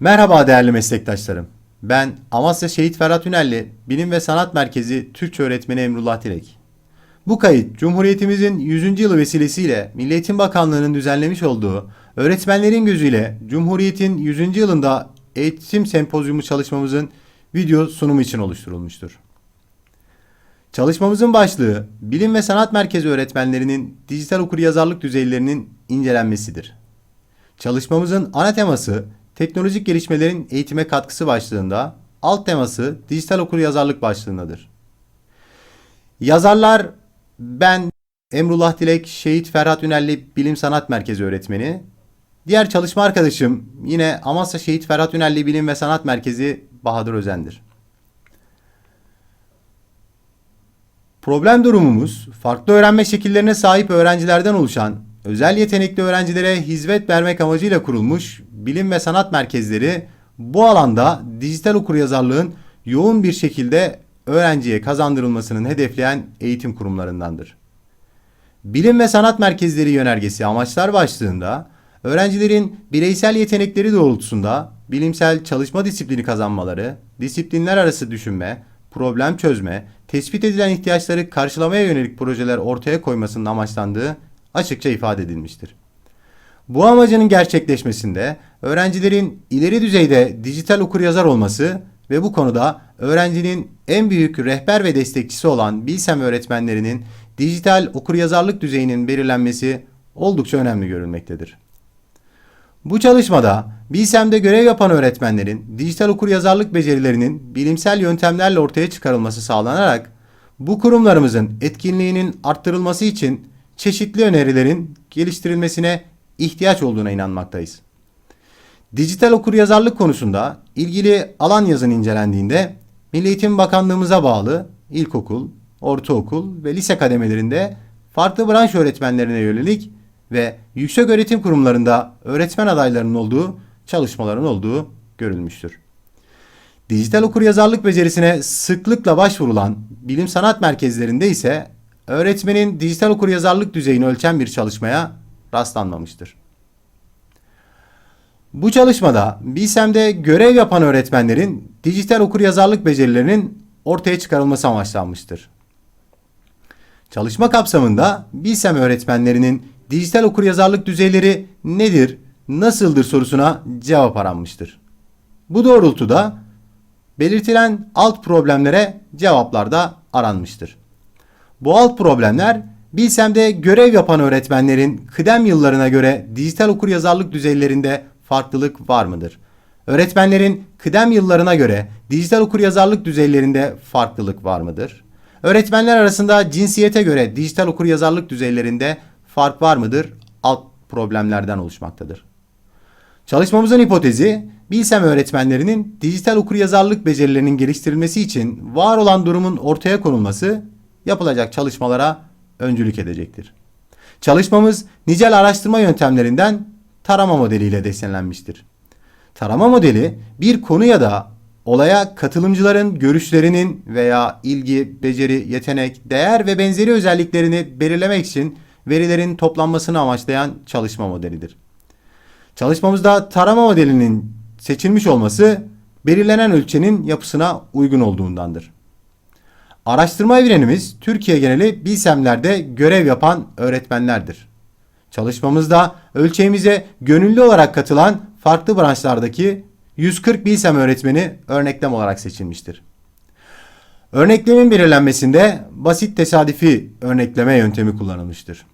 Merhaba değerli meslektaşlarım. Ben Amasya Şehit Ferhat Ünelli Bilim ve Sanat Merkezi Türkçe öğretmeni Emrullah Dilek. Bu kayıt Cumhuriyetimizin 100. yılı vesilesiyle Milli Eğitim Bakanlığı'nın düzenlemiş olduğu Öğretmenlerin Gözüyle Cumhuriyet'in 100. yılında eğitim sempozyumu çalışmamızın video sunumu için oluşturulmuştur. Çalışmamızın başlığı Bilim ve Sanat Merkezi öğretmenlerinin dijital okuryazarlık düzeylerinin incelenmesidir. Çalışmamızın ana teması teknolojik gelişmelerin eğitime katkısı başlığında, alt teması dijital okuryazarlık başlığındadır. Yazarlar ben Emrullah Dilek, Şehit Ferhat Ünelli Bilim Sanat Merkezi öğretmeni. Diğer çalışma arkadaşım yine Amasya Şehit Ferhat Ünelli Bilim ve Sanat Merkezi Bahadır Özen'dir. Problem durumumuz farklı öğrenme şekillerine sahip öğrencilerden oluşan özel yetenekli öğrencilere hizmet vermek amacıyla kurulmuş bilim ve sanat merkezleri bu alanda dijital okuryazarlığın yoğun bir şekilde öğrenciye kazandırılmasının hedefleyen eğitim kurumlarındandır. Bilim ve sanat merkezleri yönergesi amaçlar başlığında öğrencilerin bireysel yetenekleri doğrultusunda bilimsel çalışma disiplini kazanmaları, disiplinler arası düşünme, problem çözme, tespit edilen ihtiyaçları karşılamaya yönelik projeler ortaya koymasının amaçlandığı açıkça ifade edilmiştir. Bu amacının gerçekleşmesinde öğrencilerin ileri düzeyde dijital okuryazar olması ve bu konuda öğrencinin en büyük rehber ve destekçisi olan Bilsem öğretmenlerinin dijital okuryazarlık düzeyinin belirlenmesi oldukça önemli görülmektedir. Bu çalışmada Bilsem'de görev yapan öğretmenlerin dijital okuryazarlık becerilerinin bilimsel yöntemlerle ortaya çıkarılması sağlanarak bu kurumlarımızın etkinliğinin arttırılması için çeşitli önerilerin geliştirilmesine ihtiyaç olduğuna inanmaktayız. Dijital okuryazarlık konusunda ilgili alan yazın incelendiğinde Milli Eğitim Bakanlığımıza bağlı ilkokul, ortaokul ve lise kademelerinde farklı branş öğretmenlerine yönelik ve yüksek öğretim kurumlarında öğretmen adaylarının olduğu çalışmaların olduğu görülmüştür. Dijital okuryazarlık becerisine sıklıkla başvurulan bilim sanat merkezlerinde ise öğretmenin dijital okuryazarlık düzeyini ölçen bir çalışmaya rastlanmamıştır. Bu çalışmada Bilsem'de görev yapan öğretmenlerin dijital okuryazarlık becerilerinin ortaya çıkarılması amaçlanmıştır. Çalışma kapsamında Bilsem öğretmenlerinin dijital okuryazarlık düzeyleri nedir, nasıldır sorusuna cevap aranmıştır. Bu doğrultuda belirtilen alt problemlere cevaplar da aranmıştır. Bu alt problemler Bilsem'de görev yapan öğretmenlerin kıdem yıllarına göre dijital okuryazarlık düzeylerinde farklılık var mıdır? Öğretmenlerin kıdem yıllarına göre dijital okuryazarlık düzeylerinde farklılık var mıdır? Öğretmenler arasında cinsiyete göre dijital okuryazarlık düzeylerinde fark var mıdır? Alt problemlerden oluşmaktadır. Çalışmamızın hipotezi, Bilsem öğretmenlerinin dijital okuryazarlık becerilerinin geliştirilmesi için var olan durumun ortaya konulması yapılacak çalışmalara öncülük edecektir. Çalışmamız nicel araştırma yöntemlerinden tarama modeliyle desteklenmiştir. Tarama modeli bir konu ya da olaya katılımcıların görüşlerinin veya ilgi, beceri, yetenek, değer ve benzeri özelliklerini belirlemek için verilerin toplanmasını amaçlayan çalışma modelidir. Çalışmamızda tarama modelinin seçilmiş olması belirlenen ölçenin yapısına uygun olduğundandır. Araştırma evrenimiz Türkiye geneli bilsemlerde görev yapan öğretmenlerdir. Çalışmamızda ölçeğimize gönüllü olarak katılan farklı branşlardaki 140 bilsem öğretmeni örneklem olarak seçilmiştir. Örneklemin belirlenmesinde basit tesadüfi örnekleme yöntemi kullanılmıştır.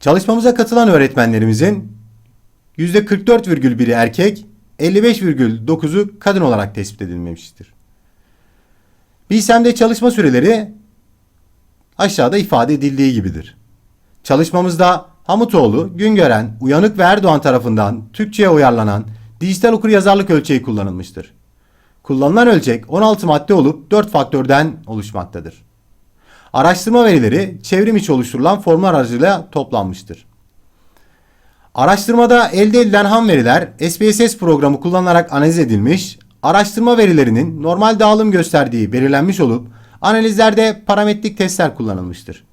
Çalışmamıza katılan öğretmenlerimizin %44,1'i erkek, 55,9'u kadın olarak tespit edilmemiştir. Bilsem'de çalışma süreleri aşağıda ifade edildiği gibidir. Çalışmamızda Hamutoğlu, Güngören, Uyanık ve Erdoğan tarafından Türkçe'ye uyarlanan dijital okuryazarlık ölçeği kullanılmıştır. Kullanılan ölçek 16 madde olup 4 faktörden oluşmaktadır. Araştırma verileri çevrim içi oluşturulan formlar aracılığıyla toplanmıştır. Araştırmada elde edilen ham veriler SPSS programı kullanılarak analiz edilmiş, araştırma verilerinin normal dağılım gösterdiği belirlenmiş olup analizlerde parametrik testler kullanılmıştır.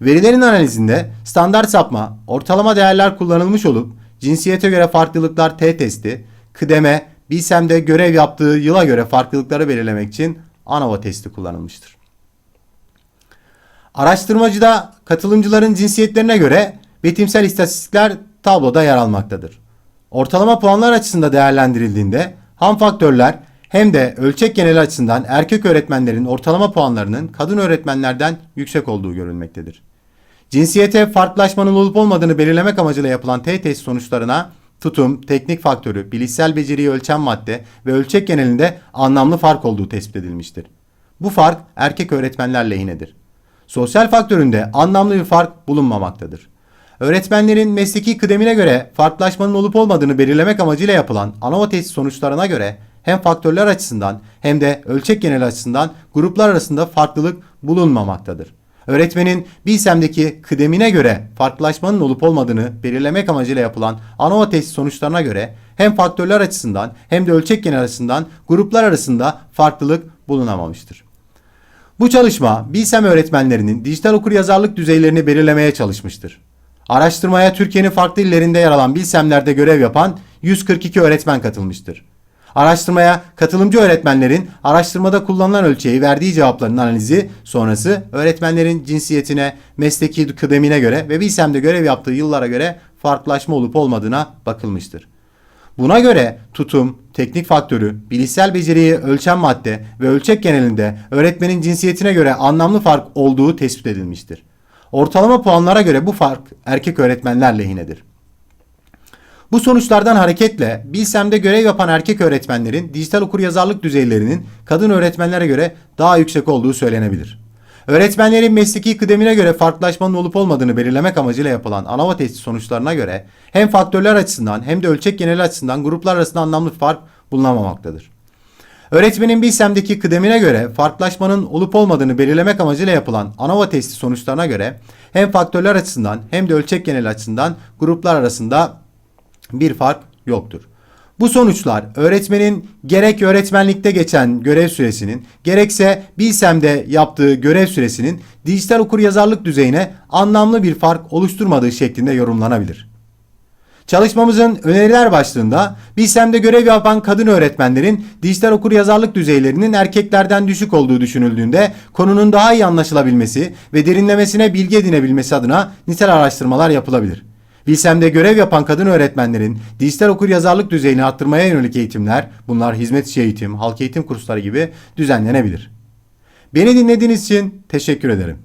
Verilerin analizinde standart sapma, ortalama değerler kullanılmış olup cinsiyete göre farklılıklar T testi, kıdeme, Bilsem'de görev yaptığı yıla göre farklılıkları belirlemek için ANOVA testi kullanılmıştır. Araştırmacıda katılımcıların cinsiyetlerine göre betimsel istatistikler tabloda yer almaktadır. Ortalama puanlar açısında değerlendirildiğinde ham faktörler hem de ölçek geneli açısından erkek öğretmenlerin ortalama puanlarının kadın öğretmenlerden yüksek olduğu görülmektedir. Cinsiyete farklılaşmanın olup olmadığını belirlemek amacıyla yapılan T-test sonuçlarına tutum, teknik faktörü, bilişsel beceriyi ölçen madde ve ölçek genelinde anlamlı fark olduğu tespit edilmiştir. Bu fark erkek öğretmenler lehinedir. Sosyal faktöründe anlamlı bir fark bulunmamaktadır. Öğretmenlerin mesleki kıdemine göre farklılaşmanın olup olmadığını belirlemek amacıyla yapılan ANOVA testi sonuçlarına göre hem faktörler açısından hem de ölçek genel açısından gruplar arasında farklılık bulunmamaktadır. Öğretmenin Bilsem'deki kıdemine göre farklılaşmanın olup olmadığını belirlemek amacıyla yapılan ANOVA testi sonuçlarına göre hem faktörler açısından hem de ölçek genel açısından gruplar arasında farklılık bulunamamıştır. Bu çalışma Bilsem öğretmenlerinin dijital okuryazarlık düzeylerini belirlemeye çalışmıştır. Araştırmaya Türkiye'nin farklı illerinde yer alan Bilsemler'de görev yapan 142 öğretmen katılmıştır. Araştırmaya katılımcı öğretmenlerin araştırmada kullanılan ölçeği verdiği cevapların analizi sonrası öğretmenlerin cinsiyetine, mesleki kıdemine göre ve Bilsem'de görev yaptığı yıllara göre farklılaşma olup olmadığına bakılmıştır. Buna göre tutum, teknik faktörü, bilişsel beceriyi ölçen madde ve ölçek genelinde öğretmenin cinsiyetine göre anlamlı fark olduğu tespit edilmiştir. Ortalama puanlara göre bu fark erkek öğretmenler lehinedir. Bu sonuçlardan hareketle Bilsem'de görev yapan erkek öğretmenlerin dijital okuryazarlık düzeylerinin kadın öğretmenlere göre daha yüksek olduğu söylenebilir. Öğretmenlerin mesleki kıdemine göre farklılaşmanın olup olmadığını belirlemek amacıyla yapılan ANAVA testi sonuçlarına göre hem faktörler açısından hem de ölçek geneli açısından gruplar arasında anlamlı fark bulunamamaktadır. Öğretmenin Bilsem'deki kıdemine göre farklılaşmanın olup olmadığını belirlemek amacıyla yapılan ANOVA testi sonuçlarına göre hem faktörler açısından hem de ölçek genel açısından gruplar arasında bir fark yoktur. Bu sonuçlar öğretmenin gerek öğretmenlikte geçen görev süresinin gerekse Bilsem'de yaptığı görev süresinin dijital okuryazarlık düzeyine anlamlı bir fark oluşturmadığı şeklinde yorumlanabilir. Çalışmamızın öneriler başlığında Bilsem'de görev yapan kadın öğretmenlerin dijital okuryazarlık düzeylerinin erkeklerden düşük olduğu düşünüldüğünde konunun daha iyi anlaşılabilmesi ve derinlemesine bilgi edinebilmesi adına nitel araştırmalar yapılabilir. Bilsem'de görev yapan kadın öğretmenlerin dijital okuryazarlık düzeyini arttırmaya yönelik eğitimler, bunlar hizmet içi eğitim, halk eğitim kursları gibi düzenlenebilir. Beni dinlediğiniz için teşekkür ederim.